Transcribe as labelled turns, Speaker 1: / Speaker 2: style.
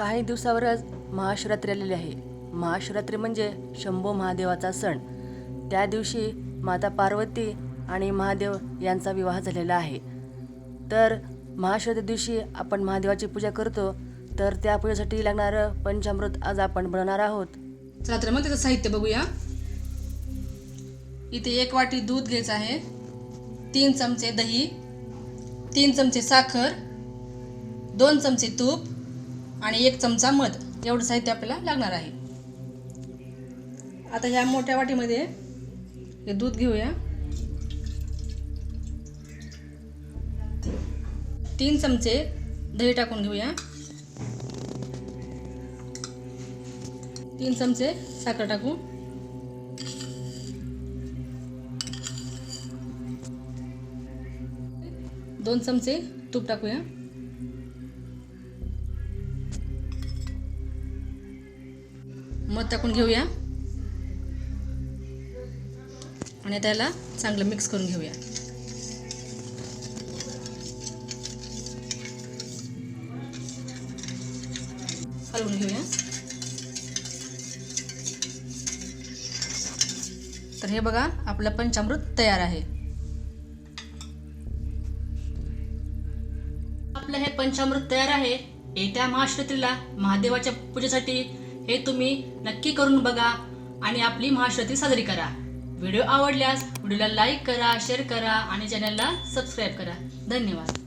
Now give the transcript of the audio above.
Speaker 1: काही दिवसावरच महाशिवरात्री आलेली आहे. महाशिवरात्री म्हणजे शंभो महादेवाचा सण. त्या दिवशी माता पार्वती आणि महादेव यांचा विवाह झालेला आहे. तर महाशिवरात्री दिवशी आपण महादेवाची पूजा करतो तर त्या पूजेसाठी लागणारं पंचामृत आज आपण बनवणार आहोत.
Speaker 2: चला तर मग त्याचं साहित्य बघूया. इथे एक वाटी दूध घ्यायचं आहे तीन चमचे दही तीन चमचे साखर दोन चमचे तूप आणि एक चमचा मध. एवढं साहित्य आपल्याला लागणार आहे. आता ह्या मोठ्या वाटीमध्ये हे दूध घेऊया. तीन चमचे दही टाकून घेऊया. तीन चमचे साखर टाकू. दोन चमचे तूप टाकूया. मध टाकून घेऊया. आणि त्याला चांगलं मिक्स करून घेऊया. हलवून घेऊया. तर हे बघा आपलं पंचामृत तयार आहे. आपलं हे पंचामृत तयार आहे. येत्या महाशिवरात्रीला महादेवाच्या पूजेसाठी हे तुम्ही नक्की करून बघा आणि आपली महाश्रती साजरी करा. व्हिडिओ आवडल्यास व्हिडिओला लाईक करा शेअर करा आणि चॅनलला सबस्क्राईब करा. धन्यवाद.